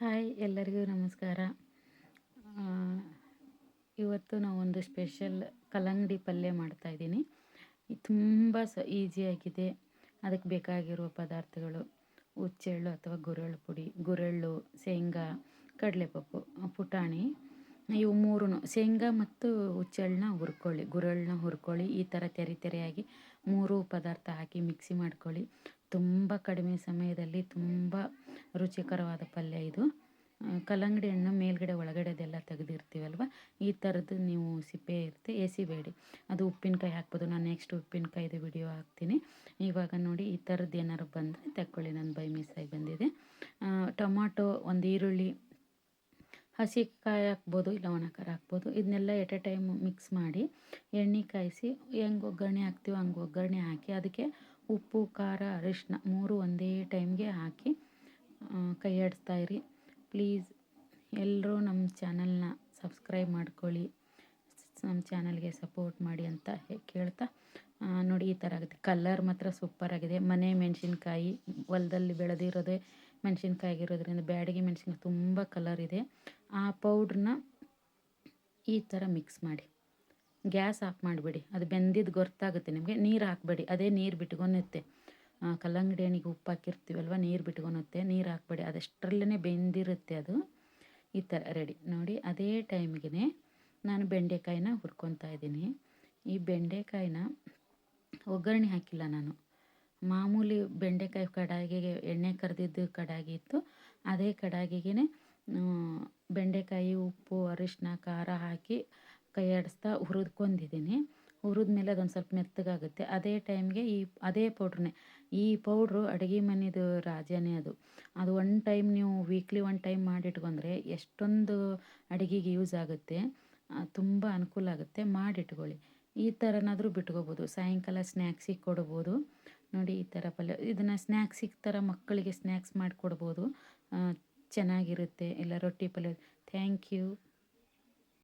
Hi ಎಲ್ಲರಿಗೂ ನಮಸ್ಕಾರ. ಇವತ್ತು ನಾವೊಂದು ಸ್ಪೆಷಲ್ ಕಲ್ಲಂಗಡಿ ಪಲ್ಯ ಮಾಡ್ತಾಯಿದ್ದೀನಿ ತುಂಬ ಸ ಈಸಿಯಾಗಿದೆ ಅದಕ್ಕೆ ಬೇಕಾಗಿರುವ ಪದಾರ್ಥಗಳು ಹುಚ್ಚೆಳ್ಳು ಅಥವಾ ಗುರೆಳ್ಳು ಪುಡಿ, ಗುರೆಳ್ಳು, ಶೇಂಗಾ, ಕಡಲೆಪಪ್ಪು, ಪುಟಾಣಿ ಇವು ಮೂರೂ ಶೇಂಗಾ ಮತ್ತು ಹುಚ್ಚೆಳ್ಳನ್ನ ಹುರ್ಕೊಳ್ಳಿ ಗುರೆಳ್ಳನ್ನ ಹುರ್ಕೊಳ್ಳಿ, ಈ ಥರ ತೆರೆ ತೆರೆಯಾಗಿ ಮೂರು ಪದಾರ್ಥ ಹಾಕಿ ಮಿಕ್ಸಿ ಮಾಡ್ಕೊಳ್ಳಿ. ತುಂಬ ಕಡಿಮೆ ಸಮಯದಲ್ಲಿ ತುಂಬ ರುಚಿಕರವಾದ ಪಲ್ಯ ಇದು. ಕಲ್ಲಂಗಡಿ ಹಣ್ಣು ಮೇಲ್ಗಡೆ ಒಳಗಡೆದೆಲ್ಲ ತೆಗೆದಿರ್ತೀವಲ್ವ? ಈ ಥರದ್ದು ನೀವು ಸಿಪ್ಪೆ ಇರುತ್ತೆ ಎಸಿಬೇಡಿ ಅದು ಉಪ್ಪಿನಕಾಯಿ ಹಾಕ್ಬೋದು. ನಾನು ನೆಕ್ಸ್ಟ್ ಉಪ್ಪಿನಕಾಯ್ದು ವಿಡಿಯೋ ಹಾಕ್ತೀನಿ. ಇವಾಗ ನೋಡಿ, ಈ ಥರದ್ದು ಏನಾದ್ರು ಬಂದರೆ ತಗೊಳ್ಳಿ ನನ್ನ ಬೈ ಮಿಸ್ ಆಗಿ ಬಂದಿದೆ. ಟೊಮಾಟೊ, ಒಂದು ಈರುಳ್ಳಿ ಹಸಿ ಕಾಯಿ ಹಾಕ್ಬೋದು ಇಲ್ಲ ಒಣ ಖಾರ ಹಾಕ್ಬೋದು. ಇದನ್ನೆಲ್ಲ ಎಟ್ ಎ ಟೈಮ್ ಮಿಕ್ಸ್ ಮಾಡಿ ಎಣ್ಣೆ ಕಾಯಿಸಿ ಹೆಂಗೆ ಒಗ್ಗರಣೆ ಹಾಕ್ತೀವೋ ಹಂಗೆ ಒಗ್ಗರಣೆ ಹಾಕಿ ಅದಕ್ಕೆ ಉಪ್ಪು, ಖಾರ ಅರಿಶಿನ ಮೂರು ಒಂದೇ ಟೈಮ್ಗೆ ಹಾಕಿ ಕೈ ಇರಿ. ಪ್ಲೀಸ್ ಎಲ್ಲರೂ ನಮ್ಮ ಚಾನಲ್ನ ಸಬ್ಸ್ಕ್ರೈಬ್ ಮಾಡ್ಕೊಳ್ಳಿ. ನಮ್ಮ ಚಾನಲ್ಗೆ ಸಪೋರ್ಟ್ ಮಾಡಿ ಅಂತ ಕೇಳ್ತಾ ನೋಡಿ ಈ ಥರ ಆಗುತ್ತೆ. ಕಲ್ಲರ್ ಮಾತ್ರ ಸೂಪರ್ ಆಗಿದೆ. ಮನೆ ಮೆಣಸಿನ್ಕಾಯಿ ಹೊಲದಲ್ಲಿ ಬೆಳೆದಿರೋದೇ ಮೆಣಸಿನ್ಕಾಯಿ ಆಗಿರೋದ್ರಿಂದ ಬ್ಯಾಡಗಿ ಮೆಣಸಿನ್ಕಾಯಿ ತುಂಬ ಕಲರ್ ಇದೆ. ಆ ಪೌಡ್ರನ್ನ ಈ ಥರ ಮಿಕ್ಸ್ ಮಾಡಿ. ಗ್ಯಾಸ್ ಆಫ್ ಮಾಡಿಬಿಡಿ. ಅದು ಬೆಂದಿದ್ದು ಗೊತ್ತಾಗುತ್ತೆ ನಿಮಗೆ. ನೀರು ಹಾಕಬೇಡಿ. ಅದೇ ನೀರು ಬಿಟ್ಕೊನತ್ತೆ. ಕಲ್ಲಂಗಡಿ ಹಣ್ಣಿಗೆ ಉಪ್ಪು ಹಾಕಿರ್ತೀವಲ್ವ? ನೀರು ಬಿಟ್ಕೊಳುತ್ತೆ ನೀರು ಹಾಕಬೇಡಿ. ಅದಷ್ಟರಲ್ಲೇ ಬೆಂದಿರುತ್ತೆ ಅದು. ಈ ಥರ ರೆಡಿ ನೋಡಿ, ಅದೇ ಟೈಮ್ಗೆ ನಾನು ಬೆಂಡೆಕಾಯಿನ ಹುರ್ಕೊತಾ ಇದ್ದೀನಿ. ಈ ಬೆಂಡೆಕಾಯಿನ ಒಗ್ಗರಣೆ ಹಾಕಿಲ್ಲ ನಾನು. ಮಾಮೂಲಿ ಬೆಂಡೆಕಾಯಿ ಕಡಾಯಿಗೆ ಎಣ್ಣೆ ಕರೆದಿದ್ದು ಕಡಾಗಿ ಇತ್ತು. ಅದೇ ಕಡಾಗಿಗೆ ಬೆಂಡೆಕಾಯಿ, ಉಪ್ಪು ಅರಿಶಿನ ಖಾರ ಹಾಕಿ ಕೈ ಆಡಿಸ್ತಾ ಹುರಿದ್ಕೊಂಡಿದ್ದೀನಿ. ಹುರಿದ್ಮೇಲೆ ಅದೊಂದು ಸ್ವಲ್ಪ ಮೆತ್ತಗಾಗುತ್ತೆ. ಅದೇ ಟೈಮ್ಗೆ ಈ, ಅದೇ ಪೌಡ್ರನ್ನೇ ಈ ಪೌಡ್ರು ಅಡುಗೆ ಮನೆದು ರಾಜನೇ ಅದು. ಅದು ಒನ್ ಟೈಮ್ ನೀವು ವೀಕ್ಲಿ ಒನ್ ಟೈಮ್ ಮಾಡಿಟ್ಕೊಂಡ್ರೆ ಎಷ್ಟೊಂದು ಅಡುಗೆಗೆ ಯೂಸ್ ಆಗುತ್ತೆ. ತುಂಬ ಅನುಕೂಲ ಆಗುತ್ತೆ. ಮಾಡಿಟ್ಕೊಳ್ಳಿ. ಈ ಥರನಾದರೂ ಬಿಟ್ಕೋಬೋದು. ಸಾಯಂಕಾಲ ಸ್ನ್ಯಾಕ್ಸಿಗೆ ಕೊಡ್ಬೋದು. ನೋಡಿ ಈ ಥರ ಪಲ್ಯ, ಇದನ್ನು ಸ್ನ್ಯಾಕ್ಸಿಗೆ ಥರ ಮಕ್ಕಳಿಗೆ ಸ್ನ್ಯಾಕ್ಸ್ ಮಾಡಿಕೊಡ್ಬೋದು. ಚೆನ್ನಾಗಿರುತ್ತೆ. ಇಲ್ಲ ರೊಟ್ಟಿ ಪಲ್ಯ. Thank you.